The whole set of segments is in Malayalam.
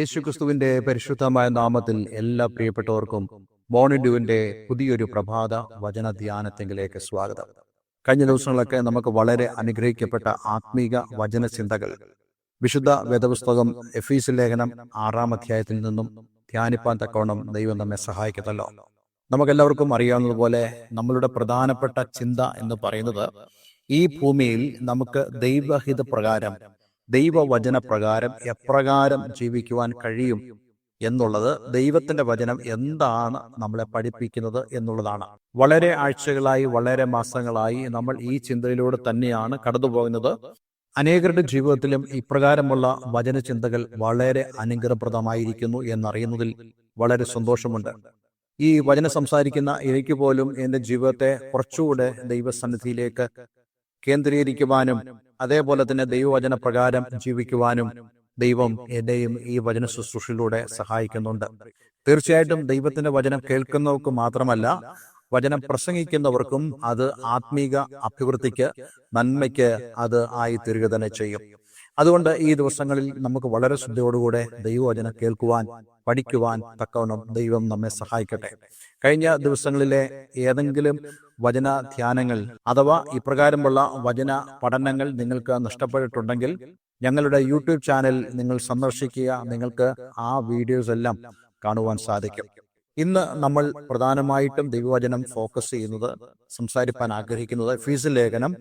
യേശുക്രിസ്തുവിന്റെ പരിശുദ്ധമായ നാമത്തിൽ എല്ലാ പ്രിയപ്പെട്ടവർക്കും മോണിഡുവിന്റെ പുതിയൊരു പ്രഭാത വചന ധ്യാനത്തെങ്കിലേക്ക് സ്വാഗതം. കഴിഞ്ഞ ദിവസങ്ങളൊക്കെ നമുക്ക് വളരെ അനുഗ്രഹിക്കപ്പെട്ട ആത്മീക വചന ചിന്തകൾ. വിശുദ്ധ വേദപുസ്തകം എഫീസ് ലേഖനം ആറാം അധ്യായത്തിൽ നിന്നും ധ്യാനിപ്പാൻ തക്കവണ്ണം ദൈവം നമ്മെ സഹായിക്കത്തല്ലോ നമുക്കെല്ലാവർക്കും അറിയാവുന്നതുപോലെ നമ്മളുടെ പ്രധാനപ്പെട്ട ചിന്ത എന്ന് പറയുന്നത് ഈ ഭൂമിയിൽ നമുക്ക് ദൈവഹിത പ്രകാരം ദൈവവചന പ്രകാരം എപ്രകാരം ജീവിക്കുവാൻ കഴിയും എന്നുള്ളത് ദൈവത്തിന്റെ വചനം എന്താണ് നമ്മളെ പഠിപ്പിക്കുന്നത് എന്നുള്ളതാണ്. വളരെ ആഴ്ചകളായി വളരെ മാസങ്ങളായി നമ്മൾ ഈ ചിന്തയിലൂടെ തന്നെയാണ് കടന്നുപോകുന്നത്. അനേകരുടെ ജീവിതത്തിലും ഇപ്രകാരമുള്ള വചന ചിന്തകൾ വളരെ അനുഗ്രഹപ്രദമായിരിക്കുന്നു എന്നറിയുന്നതിൽ വളരെ സന്തോഷമുണ്ട്. ഈ വചന സംസാരിക്കുന്ന എനിക്ക് പോലും എന്റെ ജീവിതത്തെ കുറച്ചുകൂടെ ദൈവസന്നിധിയിലേക്ക് കേന്ദ്രീകരിക്കുവാനും അതേപോലെ തന്നെ ദൈവവചന പ്രകാരം ജീവിക്കുവാനും ദൈവം എന്നെയും ഈ വചന ശുശ്രൂഷയിലൂടെ സഹായിക്കുന്നുണ്ട്. തീർച്ചയായിട്ടും ദൈവത്തിന്റെ വചനം കേൾക്കുന്നവർക്ക് മാത്രമല്ല വചനം പ്രസംഗിക്കുന്നവർക്കും അത് ആത്മീക അഭിവൃദ്ധിക്ക് നന്മയ്ക്ക് അത് ആയി തീരുക തന്നെ ചെയ്യും. അതുകൊണ്ട് ഈ ദിവസങ്ങളിൽ നമുക്ക് വളരെ ശ്രദ്ധയോടുകൂടെ ദൈവവചന കേൾക്കുവാൻ പഠിക്കുവാൻ തക്കവണ്ണം ദൈവം നമ്മെ സഹായിക്കട്ടെ. കഴിഞ്ഞ ദിവസങ്ങളിലെ ഏതെങ്കിലും വചന ധ്യാനങ്ങൾ അഥവാ ഇപ്രകാരമുള്ള വചന പഠനങ്ങൾ നിങ്ങൾക്ക് നഷ്ടപ്പെട്ടിട്ടുണ്ടെങ്കിൽ ഞങ്ങളുടെ യൂട്യൂബ് ചാനൽ നിങ്ങൾ സന്ദർശിക്കുക. നിങ്ങൾക്ക് ആ വീഡിയോസ് എല്ലാം കാണുവാൻ സാധിക്കും. ഇന്ന് നമ്മൾ പ്രധാനമായിട്ടും ദൈവവചനം ഫോക്കസ് ചെയ്യുന്നത് സംസാരിപ്പാൻ ആഗ്രഹിക്കുന്നത് ഫീസ് ലേഖനം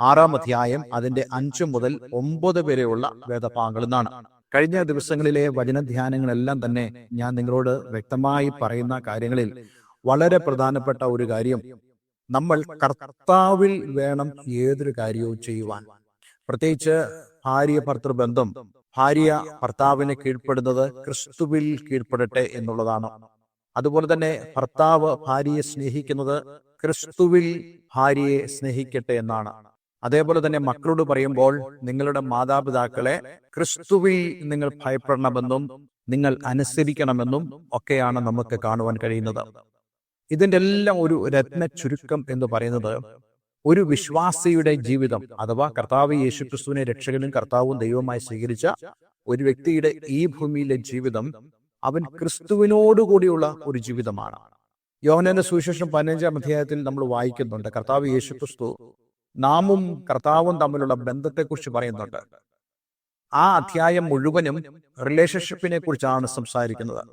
ആറാം അധ്യായം അതിന്റെ അഞ്ചു മുതൽ ഒമ്പത് വരെയുള്ള വേദഭാഗങ്ങളിൽ നിന്നാണ് കഴിഞ്ഞ ദിവസങ്ങളിലെ വചനധ്യാനങ്ങളെല്ലാം തന്നെ ഞാൻ നിങ്ങളോട് വ്യക്തമായി പറയുന്ന കാര്യങ്ങളിൽ വളരെ പ്രധാനപ്പെട്ട ഒരു കാര്യം. നമ്മൾ കർത്താവിൽ വേണം ഏതൊരു കാര്യവും ചെയ്യുവാൻ. പ്രത്യേകിച്ച് ഭാര്യ ഭർത്തൃബന്ധം ഭാര്യ ഭർത്താവിനെ കീഴ്പ്പെടുന്നത് ക്രിസ്തുവിൽ കീഴ്പ്പെടട്ടെ എന്നുള്ളതാണ്. അതുപോലെ തന്നെ ഭർത്താവ് ഭാര്യയെ സ്നേഹിക്കുന്നത് ക്രിസ്തുവിൽ ഭാര്യയെ സ്നേഹിക്കട്ടെ എന്നാണ്. അതേപോലെ തന്നെ മക്കളോട് പറയുമ്പോൾ നിങ്ങളുടെ മാതാപിതാക്കളെ ക്രിസ്തുവിൽ നിങ്ങൾ ഭയപ്പെടണമെന്നും നിങ്ങൾ അനുസരിക്കണമെന്നും ഒക്കെയാണ് നമുക്ക് കാണുവാൻ കഴിയുന്നത്. ഇതിന്റെ എല്ലാം ഒരു രത്ന ചുരുക്കം എന്ന് പറയുന്നത് ഒരു വിശ്വാസിയുടെ ജീവിതം അഥവാ കർത്താവ് യേശുക്രിസ്തുവിനെ രക്ഷകനും കർത്താവും ദൈവമായി സ്വീകരിച്ച ഒരു വ്യക്തിയുടെ ഈ ഭൂമിയിലെ ജീവിതം അവൻ ക്രിസ്തുവിനോടുകൂടിയുള്ള ഒരു ജീവിതമാണ്. യോഹനന്റെ സുവിശേഷം പതിനഞ്ചാം അധ്യായത്തിൽ നമ്മൾ വായിക്കുന്നുണ്ട്. കർത്താവ് യേശു ക്രിസ്തു നാമും കർത്താവും തമ്മിലുള്ള ബന്ധത്തെക്കുറിച്ച് പറയുന്നുണ്ട്. ആ അധ്യായം മുഴുവനും റിലേഷൻഷിപ്പിനെ കുറിച്ചാണ് സംസാരിക്കുന്നത്.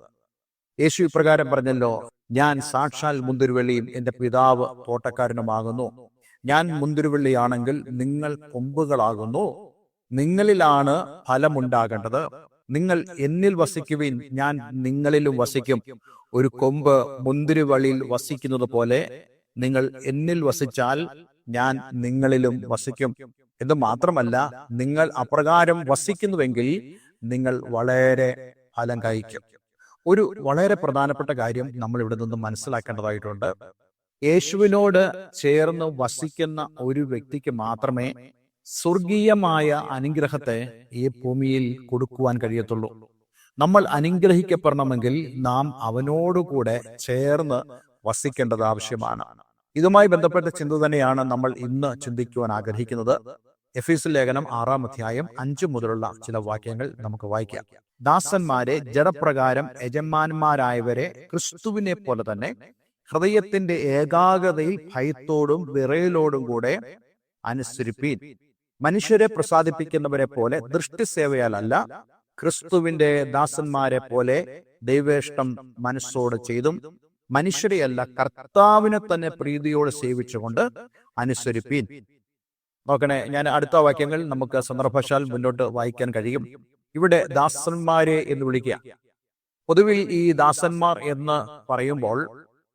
യേശു ഇപ്രകാരം പറഞ്ഞല്ലോ ഞാൻ സാക്ഷാൽ മുന്തിരിവള്ളിയും എന്റെ പിതാവ് തോട്ടക്കാരനുമാകുന്നു. ഞാൻ മുന്തിരിവള്ളിയാണെങ്കിൽ നിങ്ങൾ കൊമ്പുകളാകുന്നു. നിങ്ങളിലാണ് ഫലമുണ്ടാകേണ്ടത്. നിങ്ങൾ എന്നിൽ വസിക്കുവിൻ. ഞാൻ നിങ്ങളിലും വസിക്കും. ഒരു കൊമ്പ് മുന്തിരിവള്ളിയിൽ വസിക്കുന്നത് പോലെ നിങ്ങൾ എന്നിൽ വസിച്ചാൽ ഞാൻ നിങ്ങളിലും വസിക്കും. എന്ന് മാത്രമല്ല നിങ്ങൾ അപ്രകാരം വസിക്കുന്നുവെങ്കിൽ നിങ്ങൾ വളരെ ഫലം കഴിക്കും ഒരു വളരെ പ്രധാനപ്പെട്ട കാര്യം നമ്മൾ ഇവിടെ നിന്ന് മനസ്സിലാക്കേണ്ടതായിട്ടുണ്ട്. യേശുവിനോട് ചേർന്ന് വസിക്കുന്ന ഒരു വ്യക്തിക്ക് മാത്രമേ സ്വർഗീയമായ അനുഗ്രഹത്തെ ഈ ഭൂമിയിൽ കൊടുക്കുവാൻ കഴിയത്തുള്ളൂ. നമ്മൾ അനുഗ്രഹിക്കപ്പെടണമെങ്കിൽ നാം അവനോടുകൂടെ ചേർന്ന് വസിക്കേണ്ടത് ആവശ്യമാണ്. ഇതുമായി ബന്ധപ്പെട്ട ചിന്ത തന്നെയാണ് നമ്മൾ ഇന്ന് ചിന്തിക്കുവാൻ ആഗ്രഹിക്കുന്നത്. എഫീസ് ലേഖനം ആറാം അധ്യായം അഞ്ചു മുതലുള്ള ചില വാക്യങ്ങൾ നമുക്ക് വായിക്കാം. ദാസന്മാരെ ജഡപ്രകാരം യജമാന്മാരായവരെ ക്രിസ്തുവിനെ പോലെ തന്നെ ഹൃദയത്തിന്റെ ഏകാഗ്രതയിൽ ഭയത്തോടും വിറയലോടും കൂടെ അനുസരിപ്പീൻ. മനുഷ്യരെ പ്രസാദിപ്പിക്കുന്നവരെ പോലെ ദൃഷ്ടി സേവയാലല്ല ക്രിസ്തുവിന്റെ ദാസന്മാരെ പോലെ ദൈവേഷ്ടം മനസ്സോട് ചെയ്തും മനുഷ്യരെയല്ല കർത്താവിനെ തന്നെ പ്രീതിയോടെ സേവിച്ചുകൊണ്ട് അനുസരിപ്പീൻ. നോക്കണേ ഞാൻ അടുത്ത വാക്യങ്ങൾ നമുക്ക് സന്ദർഭശാൽ മുന്നോട്ട് വായിക്കാൻ കഴിയും. ഇവിടെ ദാസന്മാരെ എന്ന് വിളിക്കുക. പൊതുവിൽ ഈ ദാസന്മാർ എന്ന് പറയുമ്പോൾ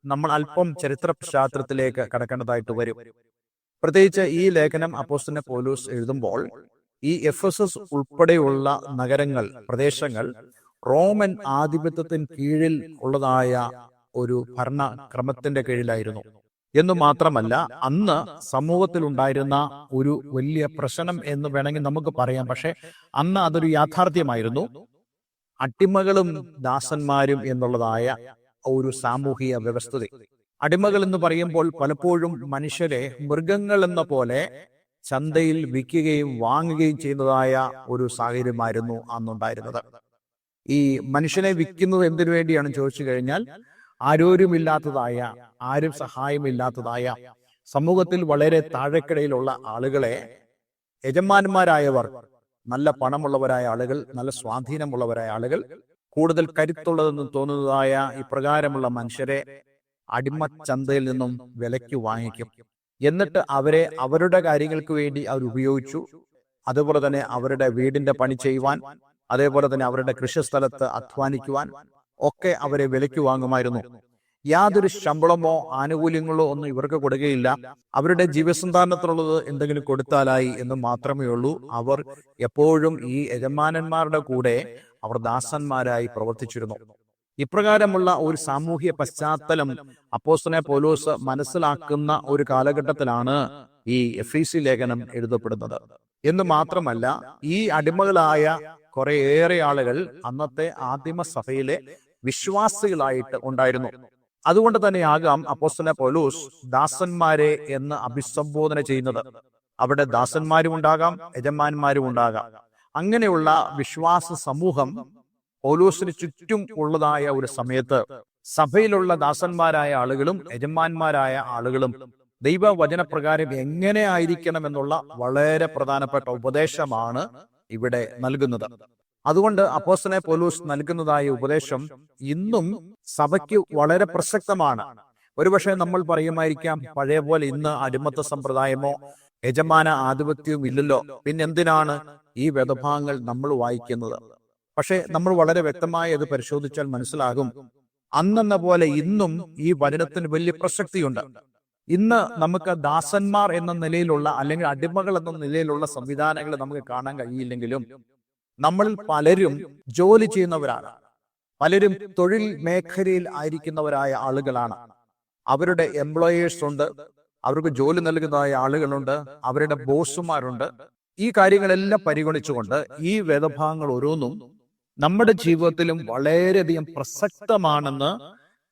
നമ്മൾ അല്പം ചരിത്ര പശ്ചാത്തലത്തിലേക്ക് കടക്കേണ്ടതായിട്ട് വരും. പ്രത്യേകിച്ച് ഈ ലേഖനം അപ്പോസ്റ്റിനെ പോലൂസ് എഴുതുമ്പോൾ ഈ എഫ് എസ് എസ് ഉൾപ്പെടെയുള്ള നഗരങ്ങൾ പ്രദേശങ്ങൾ റോമൻ ആധിപത്യത്തിന് കീഴിൽ ഉള്ളതായ ഒരു ഭരണക്രമത്തിന്റെ കീഴിലായിരുന്നു. എന്ന് മാത്രമല്ല അന്ന് സമൂഹത്തിൽ ഉണ്ടായിരുന്ന ഒരു വലിയ പ്രശ്നം എന്ന് വേണമെങ്കിൽ നമുക്ക് പറയാം. പക്ഷെ അന്ന് അതൊരു യാഥാർത്ഥ്യമായിരുന്നു. അട്ടിമകളും ദാസന്മാരും എന്നുള്ളതായ ഒരു സാമൂഹിക വ്യവസ്ഥിതി. അടിമകൾ എന്ന് പറയുമ്പോൾ പലപ്പോഴും മനുഷ്യരെ മൃഗങ്ങൾ എന്ന പോലെ ചന്തയിൽ വിൽക്കുകയും വാങ്ങുകയും ചെയ്യുന്നതായ ഒരു സാഹചര്യമായിരുന്നു അന്നുണ്ടായിരുന്നത്. ഈ മനുഷ്യനെ വിൽക്കുന്നത് എന്തിനു വേണ്ടിയാണ് ചോദിച്ചു കഴിഞ്ഞാൽ ആരോരുമില്ലാത്തതായ ആരും സഹായമില്ലാത്തതായ സമൂഹത്തിൽ വളരെ താഴെക്കിടയിലുള്ള ആളുകളെ യജമാനന്മാരായവർ നല്ല പണമുള്ളവരായ ആളുകൾ നല്ല സ്വാധീനമുള്ളവരായ ആളുകൾ കൂടുതൽ കരുത്തുള്ളതെന്ന് തോന്നുന്നതായ ഇപ്രകാരമുള്ള മനുഷ്യരെ അടിമച്ചന്തയിൽ നിന്നും വിലയ്ക്ക് വാങ്ങിക്കും. എന്നിട്ട് അവരെ അവരുടെ കാര്യങ്ങൾക്ക് വേണ്ടി അവർ ഉപയോഗിച്ചു. അതുപോലെ തന്നെ അവരുടെ വീടിന്റെ പണി ചെയ്യുവാൻ അതേപോലെ തന്നെ അവരുടെ കൃഷിസ്ഥലത്ത് അധ്വാനിക്കുവാൻ ഒക്കെ അവരെ വിലയ്ക്ക് വാങ്ങുമായിരുന്നു. യാതൊരു ശമ്പളമോ ആനുകൂല്യങ്ങളോ ഒന്നും ഇവർക്ക് കൊടുക്കുകയില്ല. അവരുടെ ജീവസന്ധാനത്തിലുള്ളത് എന്തെങ്കിലും കൊടുത്താലായി എന്ന് മാത്രമേ ഉള്ളൂ. അവർ എപ്പോഴും ഈ യജമാനന്മാരുടെ കൂടെ അവർ ദാസന്മാരായി പ്രവർത്തിച്ചിരുന്നു. ഇപ്രകാരമുള്ള ഒരു സാമൂഹ്യ പശ്ചാത്തലം അപ്പോസ്തനെ പോലൂസ് മനസ്സിലാക്കുന്ന ഒരു കാലഘട്ടത്തിലാണ് ഈ എഫ് സി ലേഖനം എഴുതപ്പെടുന്നത്. എന്ന് മാത്രമല്ല ഈ അടിമകളായ കുറേയേറെ ആളുകൾ അന്നത്തെ ആദിമ സഭയിലെ വിശ്വാസികളായിട്ട് ഉണ്ടായിരുന്നു. അതുകൊണ്ട് തന്നെയാകാം അപ്പോസ്തല പോലൂസ് ദാസന്മാരെ എന്ന് അഭിസംബോധന ചെയ്യുന്നത്. അവിടെ ദാസന്മാരും ഉണ്ടാകാം യജമാന്മാരും ഉണ്ടാകാം. അങ്ങനെയുള്ള വിശ്വാസ സമൂഹം പൗലൂസിന് ചുറ്റും ഉള്ളതായ ഒരു സമയത്ത് സഭയിലുള്ള ദാസന്മാരായ ആളുകളും യജമാന്മാരായ ആളുകളും ദൈവവചനപ്രകാരം എങ്ങനെ ആയിരിക്കണം എന്നുള്ള വളരെ പ്രധാനപ്പെട്ട ഉപദേശമാണ് ഇവിടെ നൽകുന്നത്. അതുകൊണ്ട് അപ്പോസ്തനെ പോലൂസ് നൽകുന്നതായ ഉപദേശം ഇന്നും സഭയ്ക്ക് വളരെ പ്രസക്തമാണ്. ഒരുപക്ഷെ നമ്മൾ പറയുമായിരിക്കാം പഴയ പോലെ ഇന്ന് അടിമത്ത സമ്പ്രദായമോ യജമാന ആധിപത്യവും ഇല്ലല്ലോ. പിന്നെന്തിനാണ് ഈ വേദഭാഗങ്ങൾ നമ്മൾ വായിക്കുന്നത്? പക്ഷെ നമ്മൾ വളരെ വ്യക്തമായി അത് പരിശോധിച്ചാൽ മനസ്സിലാകും. അന്നെന്ന പോലെ ഇന്നും ഈ വചനത്തിന് വലിയ പ്രസക്തിയുണ്ട്. ഇന്ന് നമുക്ക് ദാസന്മാർ എന്ന നിലയിലുള്ള അല്ലെങ്കിൽ അടിമകൾ എന്ന നിലയിലുള്ള സംവിധാനങ്ങൾ നമുക്ക് കാണാൻ കഴിയില്ലെങ്കിലും നമ്മളിൽ പലരും ജോലി ചെയ്യുന്നവരാണ്. പലരും തൊഴിൽ മേഖലയിൽ ആയിരിക്കുന്നവരായ ആളുകളാണ്. അവരുടെ എംപ്ലോയേഴ്സ് ഉണ്ട്. അവർക്ക് ജോലി നൽകുന്നതായ ആളുകളുണ്ട്. അവരുടെ ബോസുമാരുണ്ട് ഈ കാര്യങ്ങളെല്ലാം പരിഗണിച്ചുകൊണ്ട് ഈ വേദഭാഗങ്ങൾ ഓരോന്നും നമ്മുടെ ജീവിതത്തിലും വളരെയധികം പ്രസക്തമാണെന്ന്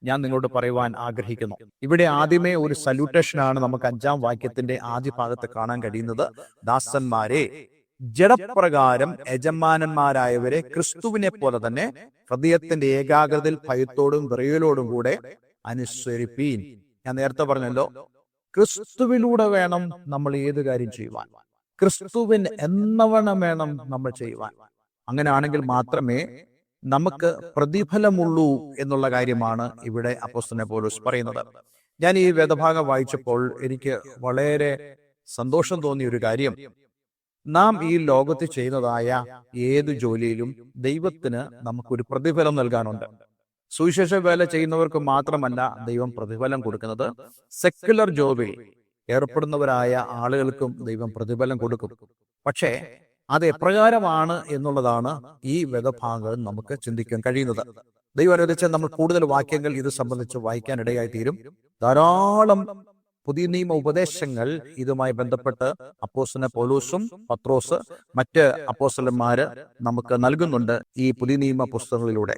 ഞാൻ നിങ്ങളോട് പറയുവാൻ ആഗ്രഹിക്കുന്നു. ഇവിടെ ആദ്യമേ ഒരു സല്യൂട്ടേഷൻ ആണ് നമുക്ക് അഞ്ചാം വാക്യത്തിന്റെ ആദ്യ ഭാഗത്ത് കാണാൻ കഴിയുന്നത് ദാസന്മാരെ ജഡപ്രകാരം യജമാനന്മാരായവരെ ക്രിസ്തുവിനെ പോലെ തന്നെ ഹൃദയത്തിന്റെ ഏകാഗ്രതയിൽ ഭയത്തോടും വിറയലോടും കൂടെ അനുസരിപ്പീൻ ഞാൻ നേരത്തെ പറഞ്ഞല്ലോ ക്രിസ്തുവിലൂടെ വേണം നമ്മൾ ഏത് കാര്യം ചെയ്യുവാൻ. ക്രിസ്തുവിൻ എന്നവണ്ണം വേണം നമ്മൾ ചെയ്യുവാൻ. അങ്ങനെയാണെങ്കിൽ മാത്രമേ നമുക്ക് പ്രതിഫലമുള്ളൂ എന്നുള്ള കാര്യമാണ് ഇവിടെ അപ്പോസ്തനെ പോലീസ് പറയുന്നത്. ഞാൻ ഈ വേദഭാഗം വായിച്ചപ്പോൾ എനിക്ക് വളരെ സന്തോഷം തോന്നിയ ഒരു കാര്യം. നാം ഈ ലോകത്ത് ചെയ്യുന്നതായ ഏത് ജോലിയിലും ദൈവത്തിന് നമുക്കൊരു പ്രതിഫലം നൽകാനുണ്ട്. സുവിശേഷ വേല ചെയ്യുന്നവർക്ക് മാത്രമല്ല ദൈവം പ്രതിഫലം കൊടുക്കുന്നത്. സെക്യുലർ ജോബിൽ ഏർപ്പെടുന്നവരായ ആളുകൾക്കും ദൈവം പ്രതിഫലം കൊടുക്കും. പക്ഷേ അത് എപ്രകാരമാണ് എന്നുള്ളതാണ് ഈ വേദഭാഗങ്ങൾ നമുക്ക് ചിന്തിക്കാൻ കഴിയുന്നത്. ദൈവം അനുവദിച്ച നമ്മൾ കൂടുതൽ വാക്യങ്ങൾ ഇത് സംബന്ധിച്ച് വായിക്കാൻ ഇടയായി തീരും. ധാരാളം പുതിയ നിയമ ഉപദേശങ്ങൾ ഇതുമായി ബന്ധപ്പെട്ട് അപ്പോസന പോലൂസും പത്രോസ് മറ്റ് അപ്പോസലന്മാര് നമുക്ക് നൽകുന്നുണ്ട് ഈ പുതിയ നിയമ പുസ്തകങ്ങളിലൂടെ.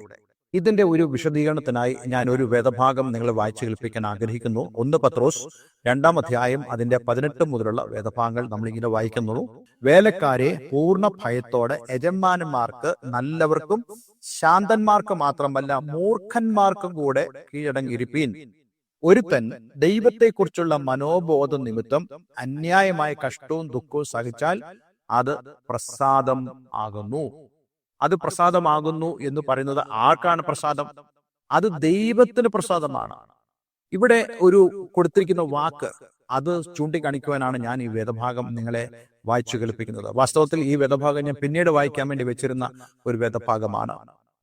ഇതിന്റെ ഒരു വിശദീകരണത്തിനായി ഞാൻ ഒരു വേദഭാഗം നിങ്ങളെ വായിച്ചു കേൾപ്പിക്കാൻ ആഗ്രഹിക്കുന്നു. ഒന്ന് പത്രോസ് രണ്ടാം അധ്യായം അതിന്റെ പതിനെട്ട് മുതലുള്ള വേദഭാഗങ്ങൾ നമ്മൾ ഇങ്ങനെ വായിക്കുന്നുള്ളൂ. വേലക്കാരെ പൂർണ ഭയത്തോടെ യജമാനന്മാർക്ക് നല്ലവർക്കും ശാന്തന്മാർക്ക് മാത്രമല്ല മൂർഖന്മാർക്കും കൂടെ കീഴടങ്ങിയിരിപ്പീൻ. ഒരുത്തൻ ദൈവത്തെക്കുറിച്ചുള്ള മനോബോധ നിമിത്തം അന്യായമായ കഷ്ടവും ദുഃഖവും സഹിച്ചാൽ അത് പ്രസാദം ആകുന്നു. അത് പ്രസാദമാകുന്നു എന്ന് പറയുന്നത് ആർക്കാണ് പ്രസാദം? അത് ദൈവത്തിന് പ്രസാദമാണ്. ഇവിടെ ഒരു കൊടുത്തിരിക്കുന്ന വാക്ക് അത് ചൂണ്ടിക്കാണിക്കുവാനാണ് ഞാൻ ഈ വേദഭാഗം നിങ്ങളെ വായിച്ചു കേൾപ്പിക്കുന്നത് വാസ്തവത്തിൽ ഈ വേദഭാഗം ഞാൻ പിന്നീട് വായിക്കാൻ വേണ്ടി വെച്ചിരുന്ന ഒരു വേദഭാഗമാണ്.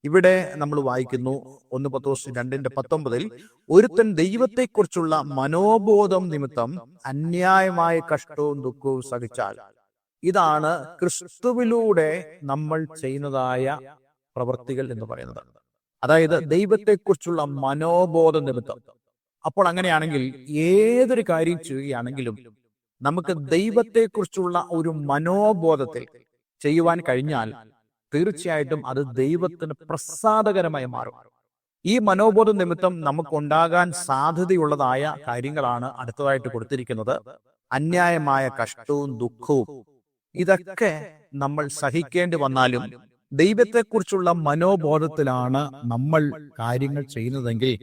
ഇവിടെ നമ്മൾ വായിക്കുന്നു ഒന്ന് പത്ത് ദിവസം രണ്ടിന്റെ പത്തൊമ്പതിൽ ഒരുത്തൻ ദൈവത്തെക്കുറിച്ചുള്ള മനോബോധം നിമിത്തം അന്യായമായ കഷ്ടവും ദുഃഖവും സഹിച്ചാൽ ഇതാണ് ക്രിസ്തുവിലൂടെ നമ്മൾ ചെയ്യുന്നതായ പ്രവൃത്തികൾ എന്ന് പറയുന്നത്. അതായത് ദൈവത്തെക്കുറിച്ചുള്ള മനോബോധ നിമിത്തം. അപ്പോൾ അങ്ങനെയാണെങ്കിൽ ഏതൊരു കാര്യം ചെയ്യുകയാണെങ്കിലും നമുക്ക് ദൈവത്തെക്കുറിച്ചുള്ള ഒരു മനോബോധത്തിൽ ചെയ്യുവാൻ കഴിഞ്ഞാൽ തീർച്ചയായിട്ടും അത് ദൈവത്തിന് പ്രസാദകരമായി മാറും. ഈ മനോബോധ നിമിത്തം നമുക്കുണ്ടാകാൻ സാധ്യതയുള്ളതായ കാര്യങ്ങളാണ് അടുത്തതായിട്ട് കൊടുത്തിരിക്കുന്നത്. അന്യായമായ കഷ്ടവും ദുഃഖവും ഇതൊക്കെ നമ്മൾ സഹിക്കേണ്ടി വന്നാലും ദൈവത്തെക്കുറിച്ചുള്ള മനോബോധത്തിലാണ് നമ്മൾ കാര്യങ്ങൾ ചെയ്യുന്നതെങ്കിൽ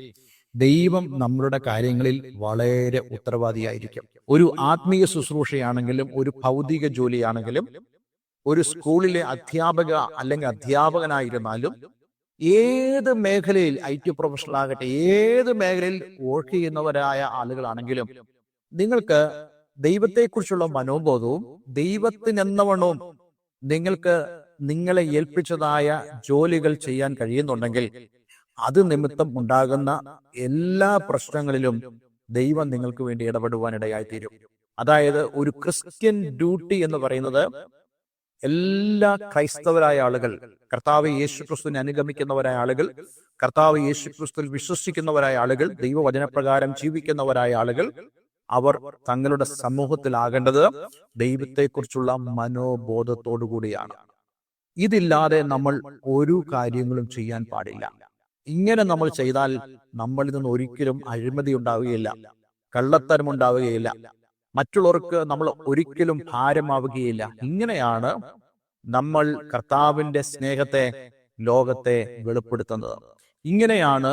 ദൈവം നമ്മളുടെ കാര്യങ്ങളിൽ വളരെ ഉത്തരവാദിയായിരിക്കും. ഒരു ആത്മീയ ശുശ്രൂഷയാണെങ്കിലും ഒരു ഭൗതിക ജോലിയാണെങ്കിലും ഒരു സ്കൂളിലെ അധ്യാപക അല്ലെങ്കിൽ അധ്യാപകനായിരുന്നാലും ഏത് മേഖലയിൽ ഐ ടി പ്രൊഫഷണൽ ആകട്ടെ ഏത് മേഖലയിൽ വർക്ക് ചെയ്യുന്നവരായ ആളുകളാണെങ്കിലും നിങ്ങൾക്ക് ദൈവത്തെക്കുറിച്ചുള്ള മനോബോധവും ദൈവത്തിനെന്നവണ്ണവും നിങ്ങൾക്ക് നിങ്ങളെ ഏൽപ്പിച്ചതായ ജോലികൾ ചെയ്യാൻ കഴിയുന്നുണ്ടെങ്കിൽ അത് നിമിത്തം ഉണ്ടാകുന്ന എല്ലാ പ്രശ്നങ്ങളിലും ദൈവം നിങ്ങൾക്ക് വേണ്ടി ഇടപെടുവാനിടയായി തീരും അതായത് ഒരു ക്രിസ്ത്യൻ ഡ്യൂട്ടി എന്ന് പറയുന്നത് എല്ലാ ക്രൈസ്തവരായ ആളുകൾ കർത്താവ് യേശു ക്രിസ്തുവിനെ അനുഗമിക്കുന്നവരായ ആളുകൾ കർത്താവ് യേശു ക്രിസ്തുവിൽ വിശ്വസിക്കുന്നവരായ ആളുകൾ ദൈവവചനപ്രകാരം ജീവിക്കുന്നവരായ ആളുകൾ അവർ തങ്ങളുടെ സമൂഹത്തിലാകേണ്ടത് ദൈവത്തെക്കുറിച്ചുള്ള മനോബോധത്തോടു കൂടിയാണ് ഇതില്ലാതെ നമ്മൾ ഒരു കാര്യങ്ങളും ചെയ്യാൻ പാടില്ല. ഇങ്ങനെ നമ്മൾ ചെയ്താൽ നമ്മളിൽ നിന്ന് ഒരിക്കലും അഴിമതി ഉണ്ടാവുകയില്ല കള്ളത്തരം ഉണ്ടാവുകയില്ല മറ്റുള്ളവർക്ക് നമ്മൾ ഒരിക്കലും ഭാരമാവുകയില്ല. ഇങ്ങനെയാണ് നമ്മൾ കർത്താവിന്റെ സ്നേഹത്തെ ലോകത്തെ വെളിപ്പെടുത്തുന്നത്. ഇങ്ങനെയാണ്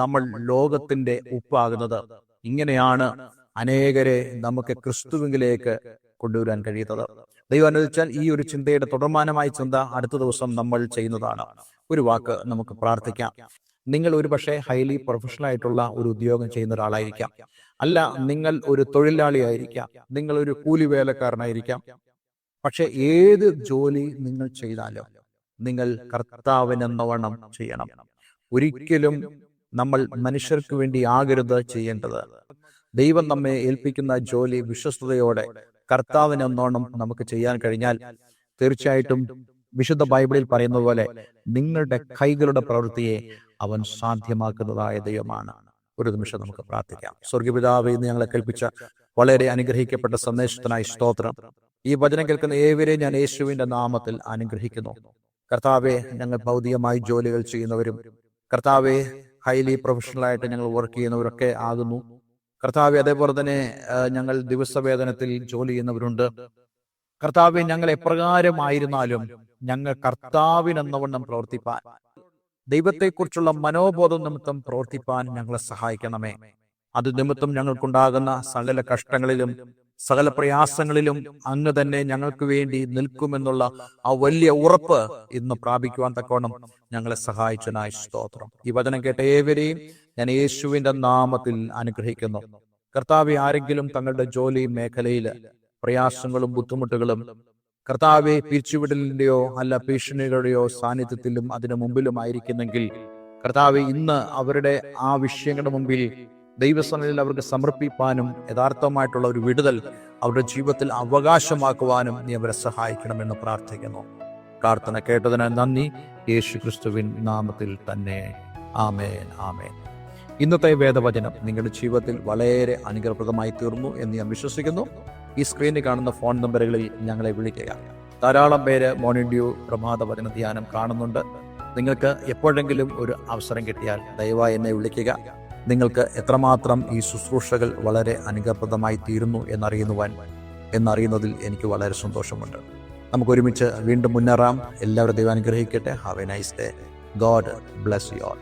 നമ്മൾ ലോകത്തിന്റെ ഉപ്പാകുന്നത്. ഇങ്ങനെയാണ് അനേകരെ നമുക്ക് ക്രിസ്തുവിങ്കിലേക്ക് കൊണ്ടുവരാൻ കഴിയുന്നത്. ദൈവം അനുവദിച്ചാൽ ഈ ഒരു ചിന്തയുടെ തുടർമാനമായ ചിന്ത അടുത്ത ദിവസം നമ്മൾ ചെയ്യുന്നതാണ്. ഒരു വാക്ക് നമുക്ക് പ്രാർത്ഥിക്കാം. നിങ്ങൾ ഒരു പക്ഷേ ഹൈലി പ്രൊഫഷണൽ ആയിട്ടുള്ള ഒരു ഉദ്യോഗം ചെയ്യുന്ന ഒരാളായിരിക്കാം. അല്ല നിങ്ങൾ ഒരു തൊഴിലാളിയായിരിക്കാം നിങ്ങൾ ഒരു കൂലി വേലക്കാരനായിരിക്കാം പക്ഷെ ഏത് ജോലി നിങ്ങൾ ചെയ്താലും നിങ്ങൾ കർത്താവിനെന്നവണ്ണം ചെയ്യണം. ഒരിക്കലും നമ്മൾ മനുഷ്യർക്ക് വേണ്ടി ആകരുത് ചെയ്യേണ്ടത് ദൈവം നമ്മെ ഏൽപ്പിക്കുന്ന ജോലി വിശ്വസ്തയോടെ കർത്താവിനെന്നോണം നമുക്ക് ചെയ്യാൻ കഴിഞ്ഞാൽ തീർച്ചയായിട്ടും വിശുദ്ധ ബൈബിളിൽ പറയുന്നത് പോലെ നിങ്ങളുടെ കൈകളുടെ പ്രവൃത്തിയെ അവൻ സാധ്യമാക്കുന്നതായ ദൈവമാണ്. ഒരു നിമിഷം നമുക്ക് പ്രാർത്ഥിക്കാം. സ്വർഗപിതാവ് ഇന്ന് ഞങ്ങളെ കേൾപ്പിച്ച വളരെ അനുഗ്രഹിക്കപ്പെട്ട സന്ദേശത്തിനായി സ്തോത്രം. ഈ വചനം കേൾക്കുന്ന ഏവരെയും ഞാൻ യേശുവിന്റെ നാമത്തിൽ അനുഗ്രഹിക്കുന്നു. കർത്താവെ ഞങ്ങൾ ഭൗതികമായി ജോലികൾ ചെയ്യുന്നവരും കർത്താവെ ഹൈലി പ്രൊഫഷണൽ ആയിട്ട് ഞങ്ങൾ വർക്ക് ചെയ്യുന്നവരൊക്കെ ആകുന്നു. കർത്താവെ അതേപോലെ തന്നെ ഞങ്ങൾ ദിവസവേതനത്തിൽ ജോലി ചെയ്യുന്നവരുണ്ട്. കർത്താവ് ഞങ്ങൾ എപ്രകാരമായിരുന്നാലും ഞങ്ങൾ കർത്താവിനെന്നവണ്ണം പ്രവർത്തിപ്പാൻ ദൈവത്തെക്കുറിച്ചുള്ള മനോബോധം നിമിത്തം പ്രവർത്തിപ്പാൻ ഞങ്ങളെ സഹായിക്കണമേ. അത് നിമിത്തം ഞങ്ങൾക്കുണ്ടാകുന്ന സകല കഷ്ടങ്ങളിലും സകല പ്രയാസങ്ങളിലും അങ്ങ് തന്നെ ഞങ്ങൾക്ക് വേണ്ടി നിൽക്കുമെന്നുള്ള ആ വലിയ ഉറപ്പ് ഇന്ന് പ്രാപിക്കുവാൻ തക്കോണം ഞങ്ങളെ സഹായിച്ചനായ സ്തോത്രം. ഈ വചനം കേട്ട ഏവരെയും ഞാൻ യേശുവിന്റെ നാമത്തിൽ അനുഗ്രഹിക്കുന്നു. കർത്താവ് ആരെങ്കിലും തങ്ങളുടെ ജോലി മേഖലയിൽ പ്രയാസങ്ങളും ബുദ്ധിമുട്ടുകളും കർത്താവെ പിരിച്ചുവിടലിന്റെയോ അല്ല ഭീഷണികളുടെയോ സാന്നിധ്യത്തിലും അതിനു മുമ്പിലും ആയിരിക്കുന്നെങ്കിൽ കർത്താവ് ഇന്ന് അവരുടെ ആ വിഷയങ്ങളുടെ മുമ്പിൽ ദൈവസനയിൽ അവർക്ക് സമർപ്പിപ്പാനും യഥാർത്ഥമായിട്ടുള്ള ഒരു വിടുതൽ അവരുടെ ജീവിതത്തിൽ അവകാശമാക്കുവാനും നീ അവരെ സഹായിക്കണമെന്ന് പ്രാർത്ഥിക്കുന്നു. പ്രാർത്ഥന കേട്ടതിന് നന്ദി. യേശു ക്രിസ്തുവിൻ നാമത്തിൽ തന്നെ. ആമേൻ ആമേൻ. ഇന്നത്തെ വേദവചനം നിങ്ങളുടെ ജീവിതത്തിൽ വളരെ അനുഗ്രഹപ്രദമായി തീർന്നു എന്ന് ഞാൻ വിശ്വസിക്കുന്നു. ഈ സ്ക്രീനിൽ കാണുന്ന ഫോൺ നമ്പറുകളിൽ ഞങ്ങളെ വിളിക്കുക. ധാരാളം പേര് മോർണിംഗ് ഡ്യൂ പ്രഭാത വചന ധ്യാനം കാണുന്നുണ്ട്. നിങ്ങൾക്ക് എപ്പോഴെങ്കിലും ഒരു അവസരം കിട്ടിയാൽ ദയവായി എന്നെ വിളിക്കുക. നിങ്ങൾക്ക് എത്രമാത്രം ഈ ശുശ്രൂഷകൾ വളരെ അനുഗ്രഹപ്രദമായി തീരുന്നു എന്നറിയുന്നുവാൻ എന്നറിയുന്നതിൽ എനിക്ക് വളരെ സന്തോഷമുണ്ട്. നമുക്ക് ഒരുമിച്ച് വീണ്ടും മുന്നേറാം. എല്ലാവരും ദൈവം അനുഗ്രഹിക്കട്ടെ. Have a nice day God bless you all